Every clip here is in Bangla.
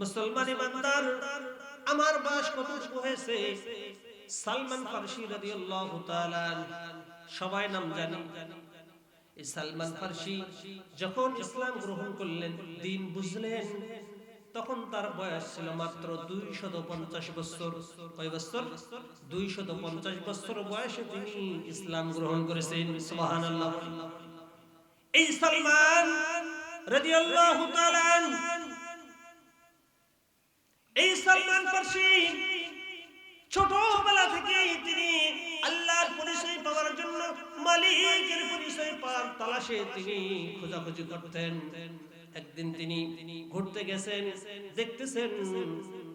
মুসলমান ইমানদার, আমার বাস কতটুকু হয়েছে। সালমান ফারসি রাদিয়াল্লাহু তাআলা সবাই নাম জানি। এই সালমান ফারসি যখন ইসলাম গ্রহণ করলেন, দিন বুঝলেন, তখন তার বয়স ছিল মাত্র দুইশত পঞ্চাশ বছর। কয় বছর? দুইশত পঞ্চাশ বছর বয়সে তিনি ইসলাম গ্রহণ করেছেন, সুবহানাল্লাহ। এই সালমান রাদিয়াল্লাহু তাআলা এই সালমান ফারসি ছোটবেলা থেকে তিনি আল্লাহর পরিচয় পাওয়ার জন্য মালিকের পরিচয় পাওয়ার তালাশে তিনি খোঁজাখুঁজি করতেন। একদিন তিনি ঘুরতে গেছেন, দেখতেছেন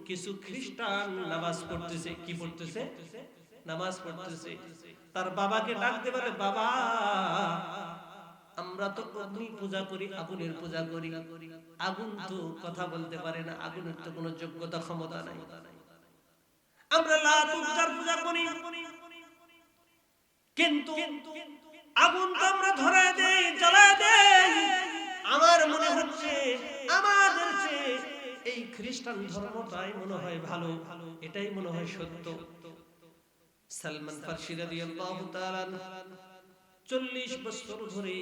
কিছু খ্রিস্টান নামাজ পড়তেছে। কি পড়তেছে? নামাজ পড়তেছে। তার বাবাকে ডাকতে পারে বাবা আমরা তো অগ্নি পূজা করি, আগুনের পূজা করি। আগুন তো কথা বলতে পারে না, আগুনের তো কোনো যোগ্যতা, ক্ষমতা নাই। আমরা লাত পূজা করি। কিন্তু আগুন তো আমরা ধরায় দেই, জ্বালায় দেই। আমার মনে হচ্ছে, আমাদের চেয়ে এই খ্রিস্টান ধর্মটাই মনে হয় ভালো, এটাই মনে হয় সত্য। সালমান ফারসি রাদিয়াল্লাহু তাআলা চল্লিশ বছর ধরে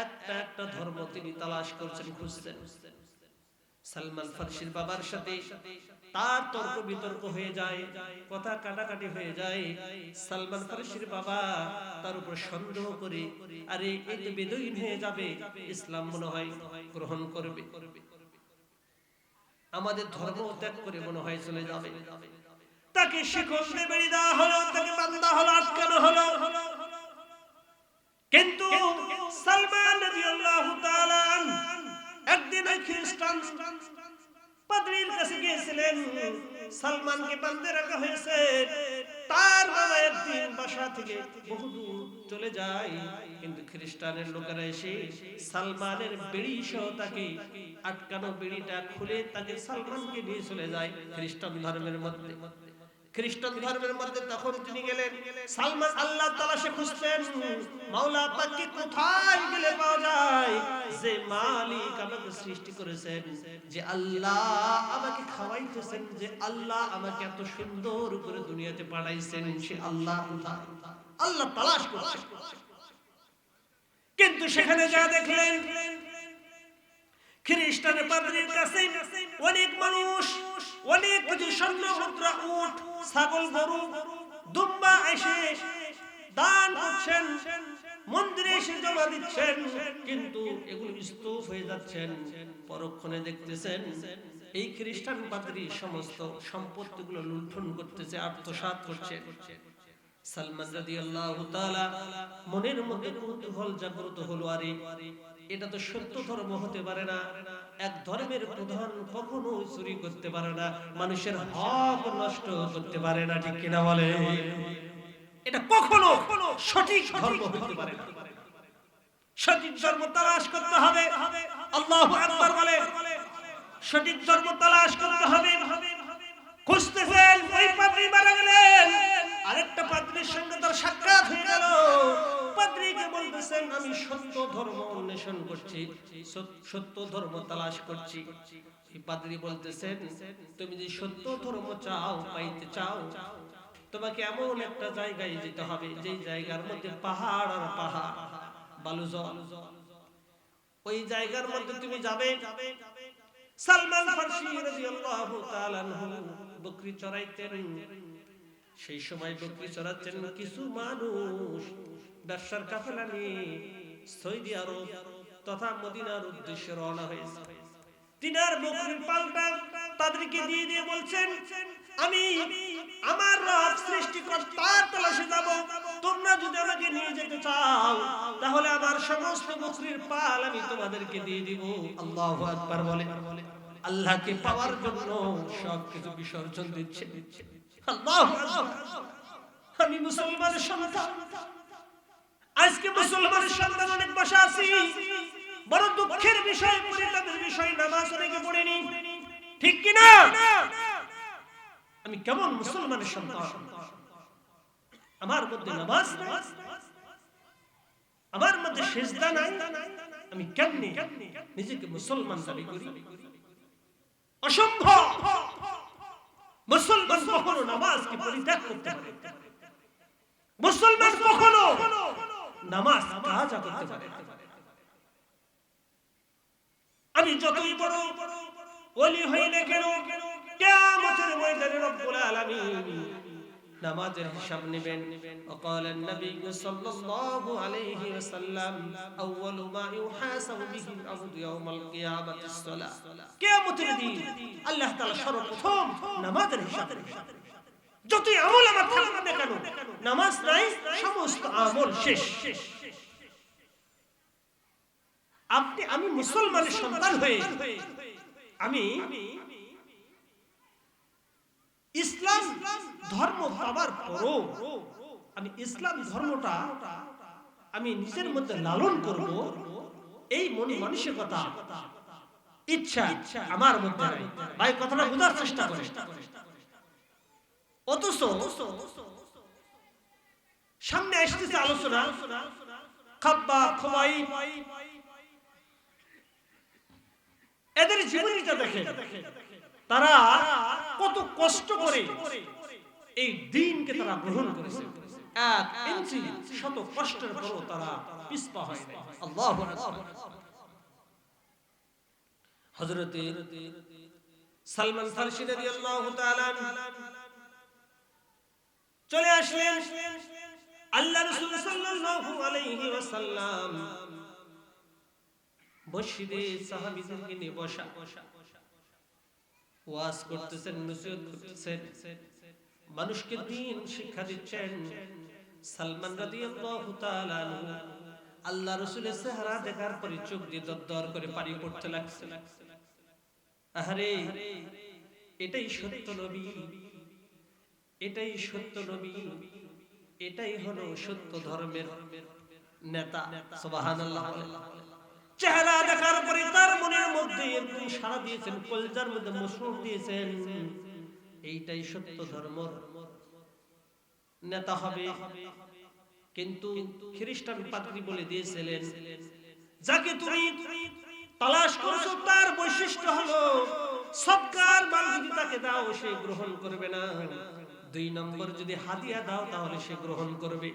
একটা একটা ধর্ম তিনি তালাশ করছেন, খুঁজছেন। সালমান ফারসির বাবার সাথে তার তর্ক বিতর্ক হয়ে যায়, কথা কাটাকাটি হয়ে যায়। সালমান ফারসির বাবা তার উপর সন্দেহ করে, আরে এই তো হয়ে যাবে, ইসলাম মনে হয় গ্রহণ করবে। আমাদের ধর্ম ত্যাগ করে মনে হয় চলে যাবে। তাকে বেড়ে দেওয়া হলো, তাকে বান্দা হলো, আটকানো হলো। কিন্তু সালমান রাদিয়াল্লাহু তাআলা একদিন খ্রিস্টান কাছে গিয়েছিলেন। সালমানকে বান্ধে রাখা হয়েছে। তার বাবা একদিন বাসা থেকে চলে যায়। কিন্তু খ্রিস্টানের লোকেরা এসে সালমানের বেড়ি সহ তাকে আটকানো বেড়িটা খুলে তাকে সালমানকে নিয়ে চলে যায় খ্রিস্টান ধর্মের মধ্যে। খ্রিস্টান ধর্মের মধ্যে তখন তিনি গেলেন। সালমান আল্লাহ তালাশে খুঁজতেন, মাওলা পাককে কোথায় গেলে পাওয়া যায়? যে মালিক আমাকে সৃষ্টি করেছেন, যে আল্লাহ আমাকে খাওয়াইতেছেন, যে আল্লাহ আমাকে এত সুন্দর করে দুনিয়াতে পাঠাইছেন, সে আল্লাহ? আল্লাহ তালাশ করছে কিন্তু সেখানে যা দেখলেন খ্রিস্টানের পাদ্রীর কাছে অনেক মানুষ অনেক স্বর্ণ মুদ্রা উট, ছাগল গরু, দুম্বা এসে দান করছেন, মন্দিরে এসে জমা দিচ্ছেন, কিন্তু এগুলো স্তূপ হয়ে যাচ্ছেন, পরক্ষণে দেখতেছেন এই খ্রিস্টান পাদ্রী সমস্ত সম্পত্তিগুলো লুণ্ঠন করতেছে, আত্মসাৎ করছে। সালমান রাদিয়াল্লাহু তাআলা মনের মধ্যে কৌতূহল জাগ্রত হলো, আরে, এটা তো সত্য ধর্ম হতে পারে না। এক ধর্মের প্রধান কখনো চুরি করতে পারে না, মানুষের হক নষ্ট করতে পারে না, ঠিক কিনা বলে? এটা কখনো সঠিক ধর্ম হতে পারে না। সঠিক ধর্ম তালাশ করতে হবে। আল্লাহ আকবার বলে, সঠিক ধর্ম তালাশ করতে হবে। খুঁজতেছেন ওই পাদ্রী মারা গেলেন। আরেকটা পাদ্রীর সঙ্গে তার সাক্ষাৎ হয়ে গেল। পাদ্রীকে বলতেছেন আমি সত্য ধর্ম অন্বেষণ করছি সত্য ধর্ম তালাশ করছি। পাদ্রী বলতেছেন, তুমি যে সত্য ধর্ম চাও, পাইতে চাও, তোমাকে এমন একটা জায়গায় যেতে হবে, যেই জায়গার মধ্যে পাহাড় আর পাহাড়, বালু জল। ওই জায়গার মধ্যে তুমি যাবে। সালমান ফারসি রাদিয়াল্লাহু তাআলা আনহু বকরি চড়াইতেন। সেই সময় বকরি চড়াচ্ছেন কিছু মানুষ। ব্যবসার কাফেলা নিয়ে সৌদি আরব তথা মদিনার উদ্দেশ্যে রওনা হয়েছে। তিনার বকরির পালটা তাদেরকে দিয়ে দিয়ে বলছেন, আমি আমার রব সৃষ্টিকর্তার তলাশে যাব। তোমরা যদি আমাকে নিয়ে যেতে চাও, তাহলে আমার সমস্ত বকরির পাল আমি তোমাদেরকে দিয়ে দিব। আল্লাহু আকবার বলে। আল্লাহকে পাওয়ার জন্য সব কিছু বিসর্জন দিচ্ছে। আল্লাহু আমি মুসলমানের সন্তান। আজকে মুসলমানের সন্তান অনেক বসে আছি। বড় দুঃখের বিষয় পরিতাপের বিষয় নামাজ অনেকে পড়েনি ঠিক কি না? আমি কেমন মুসলমানের সন্তান? আমার মধ্যে নামাজ আমার মধ্যে সেজদা নাই। আমি কেমনি নিজেকে মুসলমান দাবি করি? অসম্ভব! মুসলমান কখনো নামাজকে পরিত্যাগ করতে পারে মুসলমান কখনো নামাজ কাজা করতে পারে না। আমি যতই বড় ওলি হই না কেন কিয়ামতের ময়দানে রব্বুল আলামিন নামাজের হিসাব নেবেন وقال النبي صلى الله عليه وسلم اول ما يحاسب به العبد يوم القيامه الصلاه কিয়ামতের দিন আল্লাহ তাআলা সর্বপ্রথম নামাজের হিসাব নেবেন যতই আমল আমার কেন, নামাজ নাই, সমস্ত আমল শেষ। আপনি, আমি মুসলমানের সন্তান হয়ে আমি ইসলাম ধর্ম পাবার আমি ইসলাম ধর্মটা আমি নিজের মধ্যে লালন করব, এই মন মানসিকতা, ইচ্ছা আমার মধ্যে ভাই, কথাটা বোঝার চেষ্টা করে অথচ সামনে আসতেছে আলোচনা। খাব্বা খোয়াই এদের জীবনীটা দেখে তারা কত কষ্ট করে এই দিনকে তারা গ্রহণ করেছে। এক ইঞ্চি শত কষ্টের তারা হয় আল্লাহ সালমান তাআলা চলে আসলেন আল্লাহ রাসূল সাল্লাল্লাহু আলাইহি ওয়াসাল্লাম। সাহাবীদেরকে নিয়ে বসা। ওয়াজ করতেছেন, নসিহত করতেছেন। মানুষকে দিন শিক্ষা দিচ্ছেন। সালমান রাদিয়াল্লাহু তাআলা আল্লাহ রাসূলের চেহারা দেখার পরে চোখ দিয়ে দরদর করে পানি পড়তে লাগছে। আহারে, এটাই সত্য নবী। এটাই সত্য নবী। এটাই হলো সত্য ধর্মের নেতা, সুবহানাল্লাহ চেহারা দেখার পরে তার মনের মধ্যে এরকম সারা দিয়েছেন, কলজার মধ্যে মসরুর দিয়েছেন। এইটাই সত্য ধর্ম। নেতা হবে, কিন্তু খ্রিস্টান পাদ্রী বলে দিয়েছিলেন, যাকে তুমি তালাশ করছ, তার বৈশিষ্ট্য হলো সবকার মাল যদি তাকে দাও, সে গ্রহণ করবে না। দুই নম্বর যদি হাদিয়া দাও তাহলে সে গ্রহণ করবে।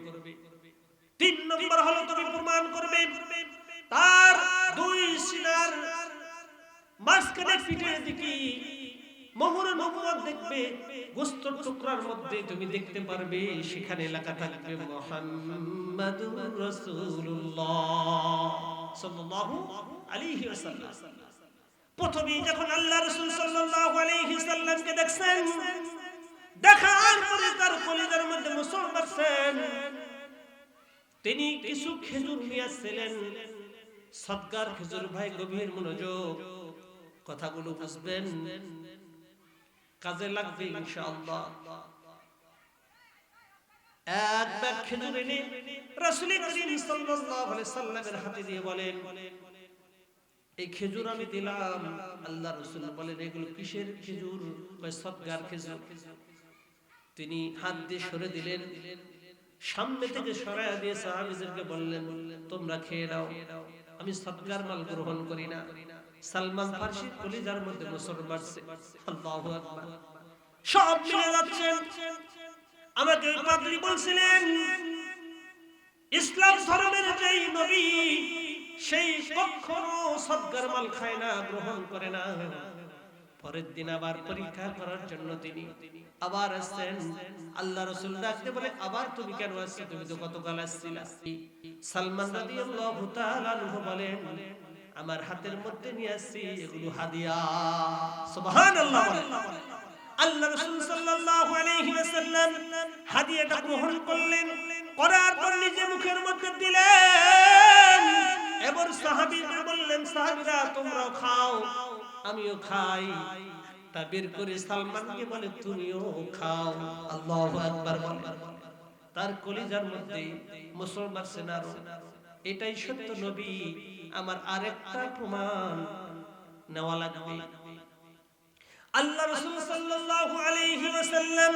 তিন নম্বর হলো তুমি প্রমাণ করবে। তার দুই সিনার মাঝখানে পিঠের দিকে মোহর নবুয়ত দেখবে গোস্তর টুকরার মধ্যে তুমি দেখতে পারবে সেখানে লেখা থাকবে মুহাম্মাদুর রাসূলুল্লাহ সাল্লাল্লাহু আলাইহি ওয়াসাল্লাম। প্রথমে যখন আল্লাহ রাসূল সাল্লাল্লাহু আলাইহি সাল্লামকে দেখছেন দেখার পরে তার মধ্যে তিনি কিছু খেজুর নিয়ে আসছিলেন। সৎকার খেজুর ভাই গভীর মনোযোগ, কথাগুলো বুঝবেন। কাজে লাগবে ইনশাআল্লাহ। এক ব্যাগ খেজুর এনে করিম সাল্লাল্লাহু আলাইহি সাল্লামের হাতে দিয়ে বলেন, এই খেজুর আমি দিলাম। আল্লাহ রাসূল বলেন, এগুলো কিসের খেজুর? কয় সৎকার খেজুর? তিনি হাত দিয়ে সরে দিলেন। সামনে থেকে সরাইয়া দিয়ে সাহাবীদেরকে বললেন, তোমরা খেয়ে নাও। আমি সৎকার মাল গ্রহণ করি না। সালমান ফারসি কলিজার মধ্যে মুসর মারছে। সব মিলে যাচ্ছে আমাকে পাদ্রী বলছিলেন, ইসলাম ধর্মের যেই নবী, সেই কখনো সৎকার মাল খায় না, গ্রহণ করে না। পরের দিন আবার পরীক্ষা করার জন্য তিনি আবার আসছেন। আল্লাহ রসুল ডাকতে বলে, আবার তুমি কেন আসছো? তুমি তো গতকাল আসছিলা। সালমান বলেন, আমার হাতের মধ্যে নিয়ে আসছি এগুলো হাদিয়া। আল্লাহ রাসূল সাল্লাল্লাহু আলাইহি ওয়াসাল্লাম হাদিয়াটা গ্রহণ করলেন, করার পর নিজে মুখের মধ্যে দিলেন। এবার বললেন, সাহাবীরা, তোমরাও খাও। আমিও খাই। তা বের করে সালমানকে বলে, তুমিও খাও। আল্লাহু আকবার বলে। তার কলিজার মধ্যে মুসলমান সেনারো, এটাই সত্য নবী, আমার আরেকটা প্রমাণ নেওয়া লাগবে। আল্লাহ সাল্লাল্লাহু আলাইহি ওয়াসাল্লাম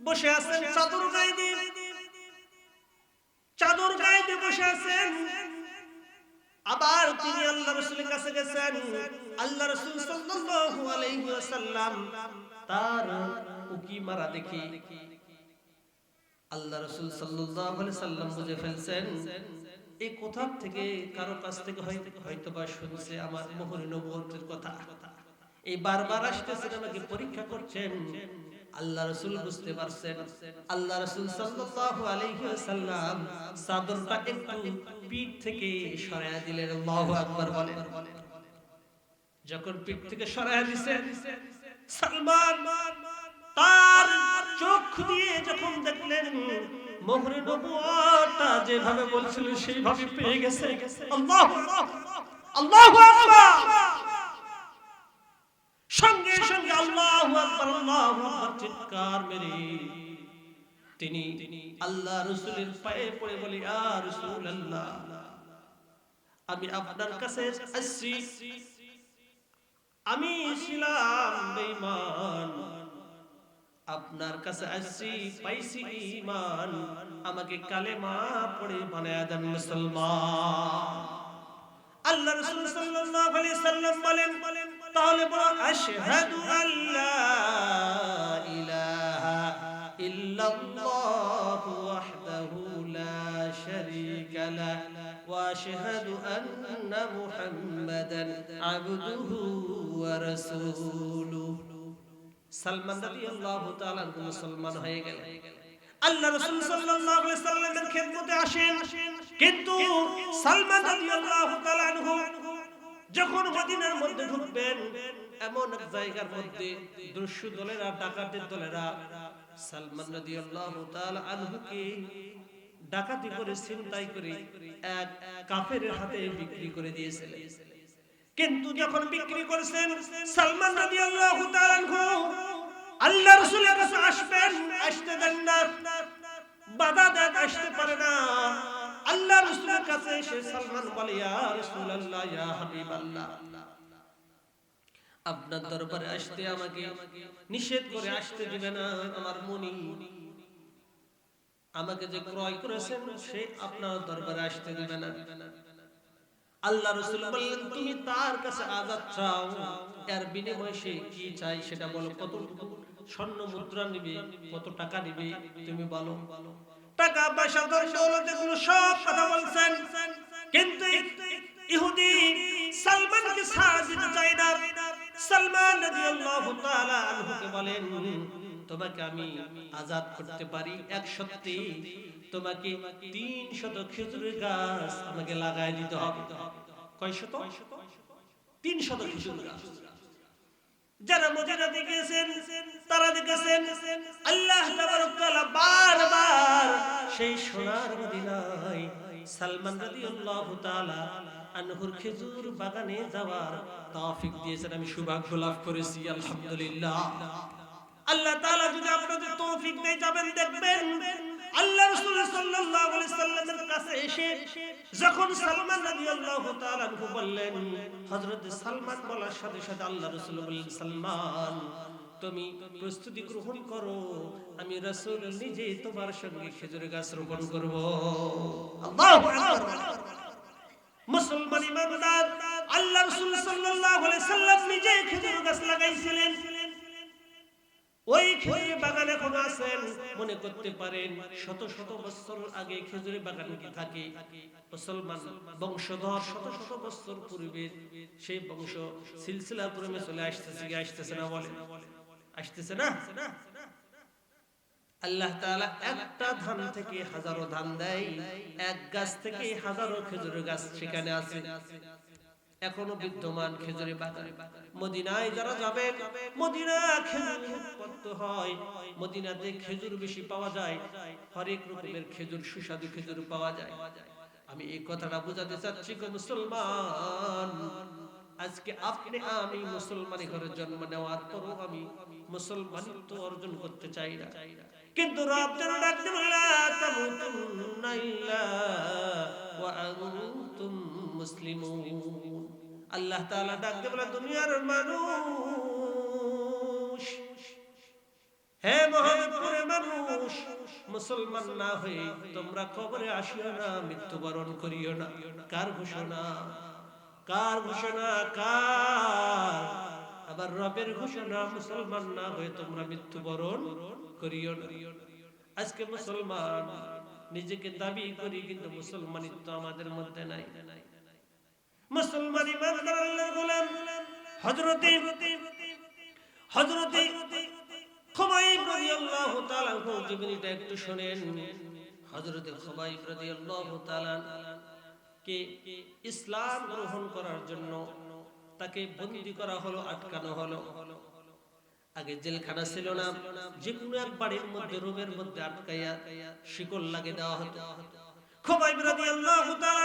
বসে আছেন চাদর গায়ে দিয়ে। চাদর গায়ে দিয়ে বসে আছেন আবার তিনি আল্লাহ রসুলের কাছে গেছেন। আল্লাহ রসুল সাল্লাল্লাহু আলাইহি ওয়াসাল্লাম তার উকি মারা দেখি। আল্লাহ রসুল সাল্লাল্লাহু আলাইহি সাল্লাম বুঝে ফেলছেন এই কোথা থেকে কারও কাছ থেকে হয়তো বা শুনছে আমার মোহরে নবুয়তের কথা। এই বারবার আসতেছেন, আমাকে পরীক্ষা করছেন। আল্লাহ রসুল বুঝতে পারছেন। আল্লাহ রসুল সাল্লাল্লাহু আলাইহি একটু পিঠ থেকে সরায়া দিলেন, আল্লাহু আকবার বলেন। যখন পিঠ থেকে সরায়া দিছেন, সালমান তার চোখ দিয়ে যখন দেখলেন, মোহরে নবুয়তটা যেভাবে বলছিল সেইভাবে পেয়ে গেছে। আল্লাহু আল্লাহু আকবার। সঙ্গে আকবার, আল্লাহু আকবার চিৎকার মেরে তিনি আল্লাহ রাসূলের পায়ে পড়ে বলি, ইয়া আমি আপনার কাছে আসছি। আমি ছিলাম বেঈমান। আপনার কাছে আসছি, পাইছি ঈমান। আমাকে কালেমা পড়ে বানায়া দেন মুসলমান। আল্লাহ রাসূল সাল্লাল্লাহু আলাইহি সাল্লাম বলেন তাহলে বলো আশহাদু আল্লা ইলাহা ইল্লাল্লাহু ওয়াহদাহু লা শারীকা লা ওয়া আশহাদু আন্না মুহাম্মাদান আবদুহু ওয়া রাসূলুহু সালমান রাদিয়াল্লাহু তাআলা মুসলমান হয়ে গেলেন আল্লাহ রাসূল সাল্লাল্লাহু আলাইহি সাল্লামের খেদমতে আসেন। কিন্তু সালমান রাদিয়াল্লাহু তাআলা আনহু যখন মদিনার মধ্যে ঢুকবেন, এমন এক জায়গার মধ্যে দস্যু দলেরা, ডাকাতের দলেরা সালমান রাদিয়াল্লাহু তাআলা আনহুকে ডাকাতি করে, ছিনতাই করে এক কাফেরের হাতে বিক্রি করে দিয়েছিলেন। কিন্তু যখন বিক্রি করেছেন সালমান রাদিয়াল্লাহু তাআলা আল্লাহ রাসূলের কাছে আসবেন, আসতে দেন না। বাধা দেন, আসতে পারে না। আল্লাহ রাসূলের কাছে এসে সালমান বলে, ইয়া রাসূলুল্লাহ, ইয়া হাবিবাল্লাহ। আপনার দরবারে আসতে আমাকে নিষেধ করে আসতে দিবে না আমার মনি। আমাকে যে ক্রয় করেছেন, সে আপনার দরবারে আসতে দিবে না। আল্লাহ রসুল বললেন, তুমি তার কাছে আজাদ চাও। এর বিনিময়ে সে কি চাই সেটা বলো। কত স্বর্ণ মুদ্রা নিবে, কত টাকা নিবে, তুমি বলো। টাকা, পয়সা দৌলত এগুলো সব কথা বলছেন। কিন্তু ইহুদি সালমানকে দিতে না। সালমান রাদিয়াল্লাহু তাআলা আনহুকে বলেন, তোমাকে আমি আজাদ করতে পারি এক সত্যি। তোমাকে তিন শত খেজুরের গাছ আমাকে লাগাই দিতে হবে। কয় শত তিন শত খেজুর গাছ। যারা মদিনা দেখেছেন, তারা দেখেছেন আল্লাহ বারবার সেই সোনার মদিনায় সালমান রাদিয়াল্লাহু তাআলা আনহুর খেজুর বাগানে যাওয়ার তৌফিক দিয়েছেন। আমি সৌভাগ্য লাভ করেছি, আলহামদুলিল্লাহ। আল্লাহ তাআলা যদি আপনাদের তৌফিক দেয় যাবেন, দেখবেন আল্লাহ রাসূল সাল্লাল্লাহু আলাইহি সাল্লামের কাছে এসে যখন সালমান রাদিয়াল্লাহু তাআলা বললেন, হযরত সালমান বলার সাথে সাথে আল্লাহ রাসূল বললেন, সালমান, তুমি প্রস্তুতি গ্রহণ করো, আমি রাসূল নিজে তোমার সঙ্গে খেজুরের গাছ রোপণ করব। আল্লাহু আকবার। মুসলমান ইমানদার, আল্লাহ রাসূল সাল্লাল্লাহু আলাইহি সাল্লাম নিজে খেজুর গাছ লাগাইছিলেন। ওই আছেন? মনে করতে পারেন শত শত বছর আগে কি থাকে? মুসলমান বংশধর শত শত বছর পূর্বে সেই বংশ সিলসিলা ক্রমে চলে আসতেছে কি আসতেছে না বলে আসতেছে না? আল্লাহ তাআলা একটা ধান থেকে হাজারো ধান দেয়, এক গাছ থেকে হাজারো খেজুরের গাছ সেখানে আছে। এখনও বিদ্যমান খেজুরের বাগান মদিনায় যারা যাবে মদিনা খেজুর উৎপন্ন হয়। মদিনাতে খেজুর বেশি পাওয়া যায়, হরেক রকমের খেজুর, সুস্বাদু খেজুর পাওয়া যায়। আমি এই কথাটা বোঝাতে চাচ্ছি গো মুসলমান, আজকে আপনি আমি মুসলমানি ঘরে জন্ম নেওয়ার পরও আমি মুসলমানিত্ব অর্জন করতে চাই না। কিন্তু রব যেন ডাকতে মুসলিমুন। আল্লাহ তাআলা ডাকতে বলে, দুনিয়ার মানুষ, হে মোহাম্মদপুরের মানুষ, মুসলমান না হয়ে তোমরা কবরে আসিও না, মৃত্যুবরণ করিও না। কার ঘোষণা? কার ঘোষণা? কার? আবার রবের ঘোষণা, মুসলমান না হয়ে তোমরা মৃত্যুবরণ করিও না। আজকে মুসলমান নিজেকে দাবি করি, কিন্তু মুসলমানিত্ব আমাদের মধ্যে নাই। মুসলমান ইমানদার আল্লাহর গোলাম। হযরতে হযরতে খুবাইব রাদিয়াল্লাহু তাআলা জীবনীটা একটু শুনেন। হযরতে খুবাইব রাদিয়াল্লাহু তাআলা কে ইসলাম গ্রহণ করার জন্য তাকে বন্দী করা হলো, আটকানো হলো। আগে জেলখানা ছিল না, যে কোনো এক বাড়ির মধ্যে, রুমের মধ্যে আটকাইয়া শিকল লাগে দেওয়া হতো। খুবাইব রাদিয়াল্লাহু তাআলা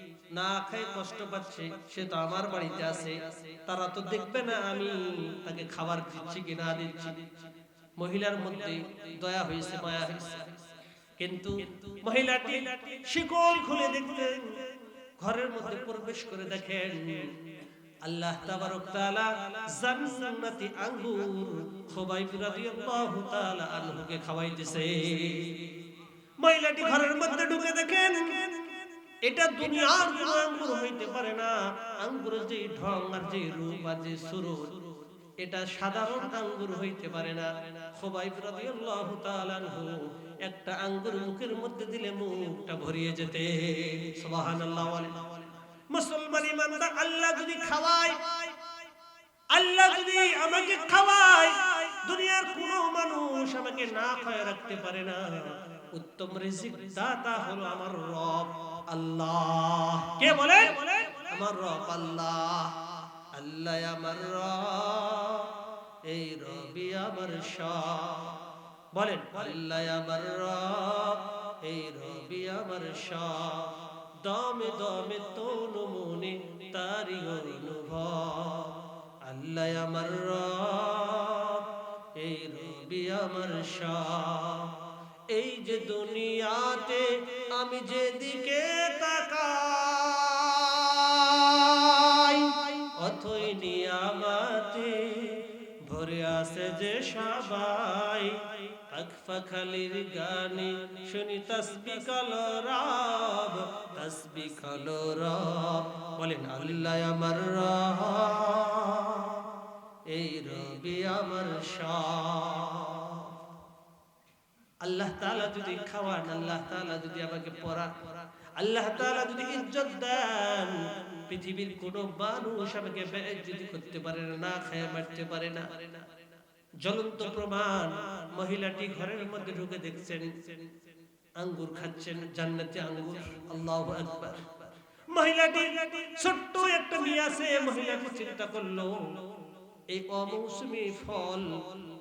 না খেয়ে কষ্ট পাচ্ছে, সে তো আমার বাড়িতে আছে। তারা তো দেখবে না আমি তাকে খাবার দিচ্ছি কি না দিচ্ছি। মহিলার মধ্যে দয়া হয়েছে, মায়া হয়েছে। কিন্তু মহিলাটি শিকল খুলে দেখলেন ঘরের মধ্যে প্রবেশ করে দেখেন, আল্লাহ তাবারক তাআলা জান্নাতি আঙ্গুর খুবাইব রাদিয়াল্লাহু তাআলা আনহুকে খাওয়াইতেছে। মহিলাটি ঘরের মধ্যে ঢুকে দেখেন এটা দুনিয়ার কোনো আঙ্গুর হইতে পারে না। আঙ্গুর যে ঢং আর যে রূপ আর যে সুরুত, এটা সাধারণ আঙ্গুর হইতে পারে না। তাআলা একটা আঙ্গুর মুখের মধ্যে দিলে মুখটা ভরিয়ে যেতে। মুসলমান ইমানদার, আল্লাহ যদি খাওয়ায়, আল্লাহ যদি আমাকে খাওয়ায়, দুনিয়ার কোনো মানুষ আমাকে না খায় রাখতে পারে না। উত্তম রিজিক দাতা হলো আমার রব। আল্লাহ। কে বলে? আমার রব আল্লাহ। আল্লাহ আমার রব। এই রবি আমার শাহ বলেন, আল্লাহ আমার রব। এই রবি আমার শাহ দমে দমে তোন মনে তারি অনুভব। আল্লাহ আমার রব। এই রবি আমার শাহ এই যে দুনিয়াতে আমি যেদিকে তাকাই, অথই নিয়ামাতে ভরে আছে যে সবাই। পাখফাখালির গানে শুনি তসবি কলো রব, তসবি কলো রব। বলেন, আল্লাহ আমার রব, এই রবি আমার শাহ আল্লাহ তাআলা যদি খাওয়ান, আল্লাহ তাআলা যদি আমাকে পড়ান, আল্লাহ তাআলা যদি ইজ্জত দেন, পৃথিবীর কোন মানুষ আমাকে বেইজ্জতি করতে পারে না না খেয়ে মারতে পারে না। জ্বলন্ত প্রমাণ, মহিলাটি ঘরের মধ্যে ঢুকে দেখছেন, আঙ্গুর খাচ্ছেন, জান্নাতি আঙ্গুর, আল্লাহ আকবার। মহিলাটি ছোট্ট একটা মেয়ে আছে, মহিলাটি চিন্তা করল এই অমৌসুমী ফল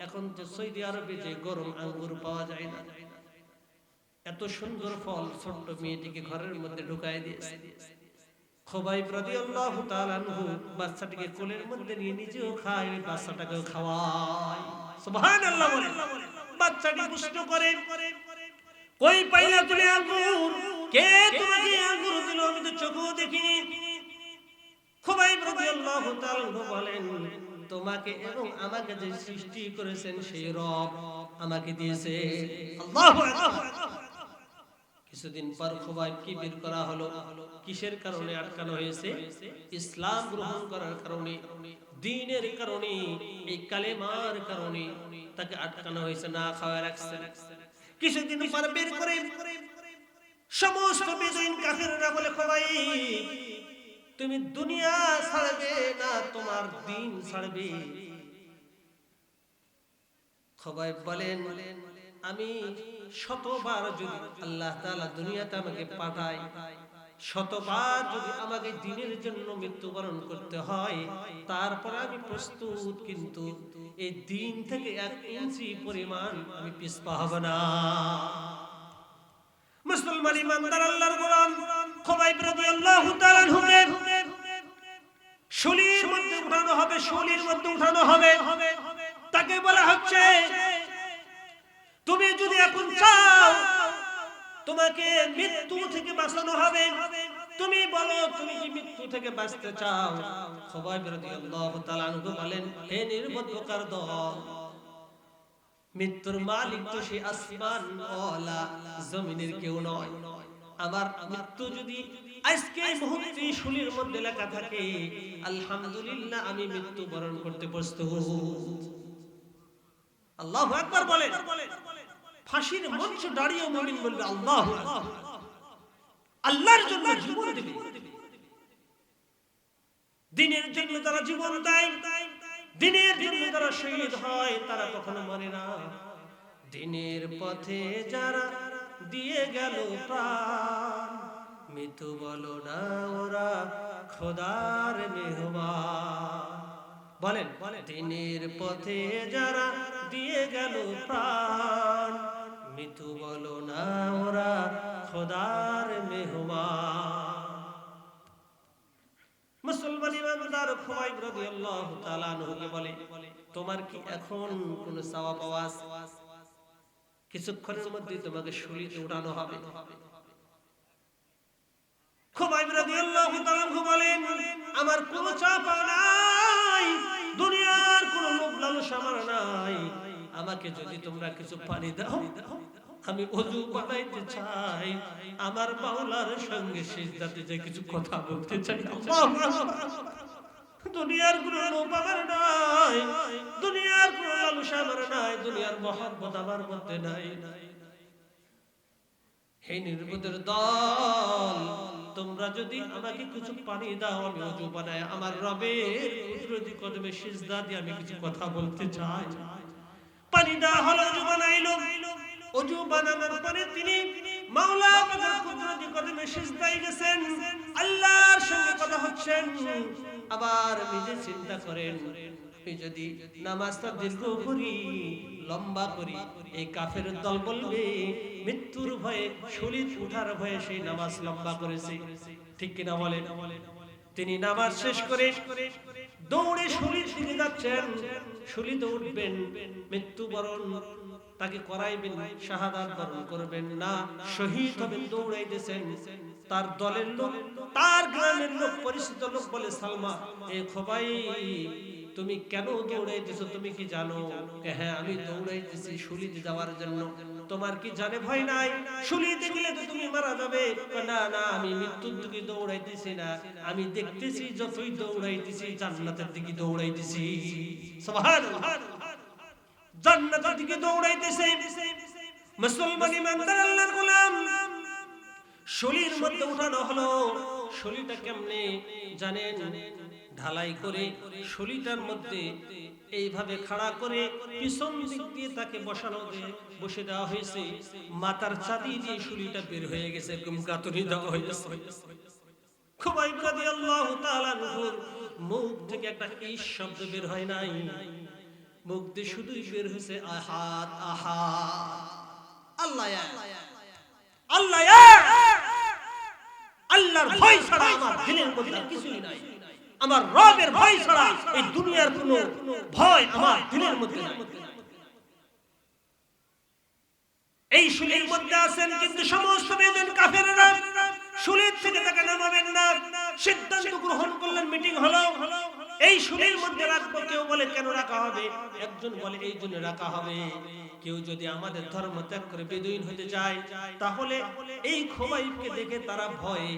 এখন যে সৌদি আরবে যে গরম আঙ্গুর পাওয়া যায় না। এত সুন্দর ফল ছোট্ট মেয়েটিকে ঘরের মধ্যে ঢুকায় দিয়েছে। খোবাই রাদিয়াল্লাহু তাআলা আনহু বাচ্চাটিকে কোলের মধ্যে নিয়ে নিজেও খায় বাচ্চাটাকেও খাওয়ায়। সুবহানাল্লাহ বলে। বাচ্চাটি প্রশ্ন করে, কই পাইলা তুমি আঙ্গুর? কে তোমাকে আঙ্গুর দিল? আমি তো চোখেও দেখিনি। খোবাই রাদিয়াল্লাহু তাআলা আনহু বলেন তোমাকে এবং আমাকে যে সৃষ্টি করেছেন সেই রব আমাকে দিয়েছে। কিছুদিন পর খোবাইব কি বের করা হলো। কিসের কারণে আটকানো হয়েছে? ইসলাম গ্রহণ করার কারণে দিনের কারণে এই কালেমার কারণে তাকে আটকানো হয়েছে না খাওয়া রাখছে। কিছুদিন পর বের করে সমস্ত বেদইন কাফেররা বলে খোবাই তুমি দুনিয়া ছাড়বে না, তোমার দিন ছাড়বে। খোবাইব বলেন, আমি শতবার যদি আল্লাহ তাআলা দুনিয়াতে আমাকে পাঠায়, শতবার যদি আমাকে দিনের জন্য মৃত্যুবরণ করতে হয়, তারপর আমি প্রস্তুত, কিন্তু এই দিন থেকে এক ইঞ্চি পরিমাণ আমি পিছপা হব না। মুসলমান ইমানদার আল্লাহর গোলাম খোবাইব রাদিয়াল্লাহু তাআলা আনহুকে শুলির মধ্যে উঠানো হবে, শুলির মধ্যে উঠানো হবে। তাকে বলা হচ্ছে, তুমি যদি এখন চাও, তোমাকে মৃত্যু থেকে বাঁচানো হবে। তুমি বলো, তুমি কি মৃত্যু থেকে বাঁচতে চাও? খোবাইব রাদিয়াল্লাহু তাআলা আনহু বলেন, হে নির্বোধকার দল, মৃত্যুর মালিক তো সে আসমান ওয়ালা জমিনের কেউ নয়। আমার মৃত্যু যদি আজকে এই মুহূর্তে শুলির মধ্যে লেখা থাকে, আলহামদুলিল্লাহ, আমি মৃত্যু বরণ করতে প্রস্তুত। আল্লাহু আকবার বলে ফাঁসির মঞ্চ দাঁড়িয়ে মুমিন বলবে, আল্লাহ আল্লাহর জন্য জীবন দেবে। দিনের জন্য তারা জীবন দেয়, দিনের জন্য যারা শহীদ হয়, তারা কখনো মরে না। দিনের পথে যারা দিয়ে গেল প্রাণ। মৃত্যু বলো না ওরা খোদার মেহমান। বলেন দিনের পথে যারা দিয়ে গেল প্রাণ মৃত্যু বলো না ওরা খোদার মেহমান। মুসলমান বলে, তোমার কি এখন কোন চাওয়া পাওয়া কিছুক্ষণের মধ্যে তোমাকে শুলিতে উঠানো হবে। খুবাইব রাদিয়াল্লাহু তাআলা বলেন আমার কোন পাওয়া নাই দুনিয়ার কোন লোভ লালসা আমার নাই। আমাকে যদি তোমরা কিছু পানি দাও আমি অজু বানাইতে চাই। আমার মাওলার সঙ্গে সিজদাতে যে কিছু কথা বলতে চাই দুনিয়ার কোন লোভ আমার নাই দুনিয়ার কোন লালসা আমার নাই, দুনিয়ার মহব্বত আমার মধ্যে নাই। হে দল, তোমরা যদি আমাকে কিছু পানি দাও, আমি অজু বানাই। আমার রবের কুদরতি কদমে সিজদা দিয়ে আমি কিছু কথা বলতে চাই। পানি দেওয়া হলো অজু বানাইলো অজু বানানোর পরে তিনি মাওলা কুদরতি কদমে গেছেন। আল্লাহর সঙ্গে কথা হচ্ছেন। আবার নিজে চিন্তা করেন আমি যদি নামাজটা দীর্ঘ করি, লম্বা করি, এই কাফের দল বলবে, মৃত্যুর ভয়ে, শরীর উঠার ভয়ে সেই নামাজ লম্বা করেছে। ঠিক কিনা তিনি নামাজ শেষ করে দৌড়ে শরীর যাচ্ছেন মৃত্যুবরণ তাকে করাইবেন, শাহাদাত বরণ করবেন। না, শহীদ হবে হবেন দৌড়াইতেছেন। তার দলের লোক, তার গ্রামের লোক, পরিচিত লোক বলে, সালমা, এ খোবাই তুমি কেন দৌড়াইতেছো? তুমি কি জানো? হ্যাঁ আমি দৌড়াইতেছি শুলিতে যাওয়ার জন্য। তোমার কি জানে ভয় নাই? শুলিতে গেলে তো তুমি মারা যাবে। না না, আমি মৃত্যুর দিকে দৌড়াইতেছি না। আমি দেখতেছি যতই দৌড়াইতেছি, জান্নাতের দিকে দৌড়াইতেছি। জান্নাতের দিকে দৌড়াইতেছে। মুসলমান ইমানদার আল্লাহর গোলাম। শলির মধ্যে উঠানো হলো। শলিটা কেমনে জানেন? ঢালাই করে শলিটার মধ্যে এইভাবে খাড়া করে পিছন দিক দিয়ে তাকে বসানো বসে দেওয়া হয়েছে। মাথার চাঁদি দিয়ে শলিটা বের হয়ে গেছে, এরকম দেওয়া হয়েছে। আনহুর মুখ থেকে একটা শব্দ বের হয় নাই। মুখ দিয়ে শুধুই বের হয়েছে ভয় ছাড়া কিছুই নাই। আমার রবের ভয় ছাড়া এই দুনিয়ার কোনো ভয় আমার দিলের মধ্যে নাই। এই শুলির মধ্যে আছেন কিন্তু সমস্ত বেজন কাফেররা। শুলির থেকে তাকে নামাবেন না। সিদ্ধান্ত গ্রহণ করলেন, মিটিং হলো। এই শুলির মধ্যে রাখব, কেউ বলে, কেন রাখা হবে? একজন বলে, এই জন্য রাখা হবে। কেউ যদি আমাদের ধর্ম ত্যাগ করে বেদুইন হতে চায়, তাহলে এই খোবাইবকে দেখে তারা ভয়ে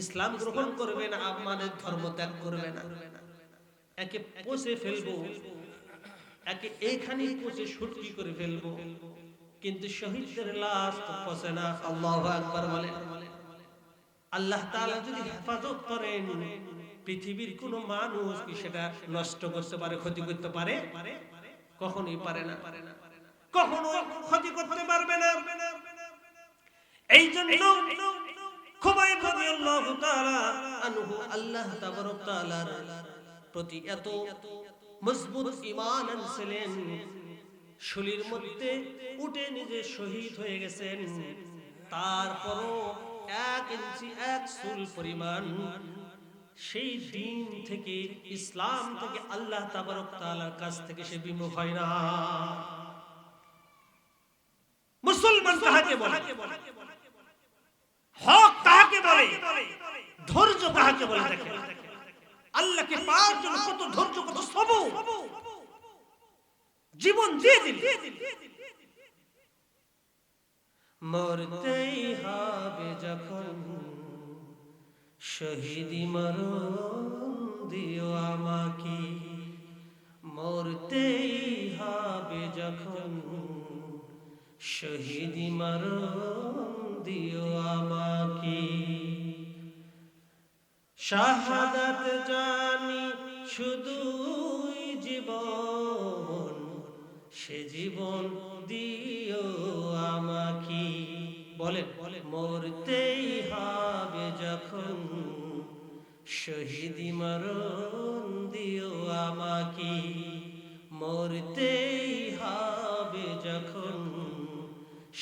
ইসলাম গ্রহণ করবে না আমাদের ধর্ম ত্যাগ করবে না। একে পোষে ফেলব, একে এইখানে পচে সুটকি করে ফেলব। কিন্তু শহীদদের লাশ তো পচে না, আল্লাহু আকবার বলে আল্লাহ তাআলা যদি হেফাজত করেন, পৃথিবীর কোন মানুষ কি সেটা নষ্ট করতে পারে, ক্ষতি করতে পারে? কখনোই পারে না। কখনো ক্ষতি করতে পারবে না। এই জন্য শহীদ হয়ে তারপরও এক ইঞ্চি, এক চুল পরিমাণ সেই দিন থেকে, ইসলাম থেকে আল্লাহ তাবারক তাআলার কাছ থেকে সে বিমুখ হয় না। মুসলমান হক কাহাকে বলে? ধৈর্য কাহাকে বলে দেখেন আল্লাহকে পাওয়ার জন্য কত ধৈর্য কত সবর জীবন দিয়ে দিল। মরতেই হবে যখন শহীদি মরণ দিও আমাকে। মরতেই হবে যখন শহীদি মরণ দিও আমাকে। শাহাদাত জানি শুধুই জীবন, সে জীবন দিও আমাকে। বলে বলে মরতেই হবে যখন শহীদি মরণ দিও আমাকে। মরতেই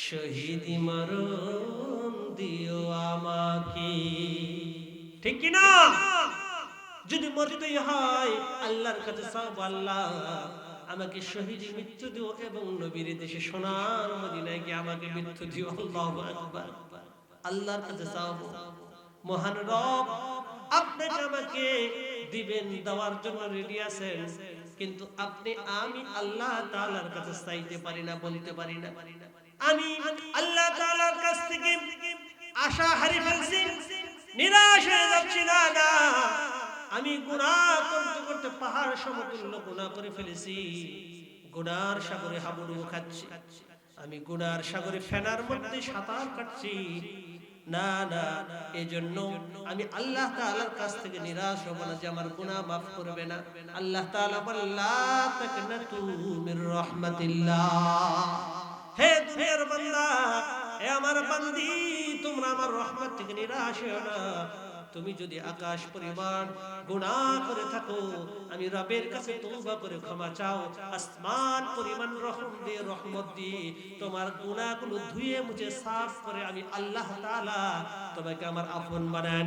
শহীদি মরণ দিও আমাকে। ঠিক কি না যদি মরতেই হয় আল্লাহর কাছে সব আল্লাহ। আমাকে শহীদ মৃত্যু দিও এবং নবীর দেশে সোনার মদিনায় গিয়ে আমাকে মৃত্যু দিও। আল্লাহু আকবার। আল্লাহর কাছে চাওব মহান রব আপনাকে আমাকে দিবেন দেওয়ার জন্য রেডি আছেন। কিন্তু আপনি আমি আল্লাহ তাআলার কাছে চাইতে পারি না বলতে পারি না। আমি আল্লাহ তাআলার কাছ থেকে আশা হারিয়ে ফেলছি, নিরাশ হয়ে যাচ্ছি, না আমি গুনাহ করতে করতে পাহাড় সমতুল্য গুনাহ করে ফেলেছি। গুনার সাগরে হাবুডুবু খাচ্ছি। আমি গুনার সাগরে ফেনার মধ্যে সাঁতার কাটছি। না না, এজন্য আমি আল্লাহ তাআলার কাছ থেকে নিরাশ হব না যে আমার গুনাহ মাফ করবে না। আল্লাহ তাআলা বলেন লা তাকনাতু মির রাহমাতিল্লাহ। হে দুনিয়ার বান্দা, হে আমার বান্দি, তোমরা আমার রহমত থেকে নিরাশ হও না। তুমি যদি আকাশ পরিমাণ গুনাহ করে থাকো, আমি রবের কাছে তওবা করে ক্ষমা চাও। আসমান পরিমাণ রহম দিয়ে রহমত দিয়ে তোমার গুনাহগুলো ধুয়ে মুছে সাফ করে আমি আল্লাহ তাআলা তোমাকে আমার আপন বানায়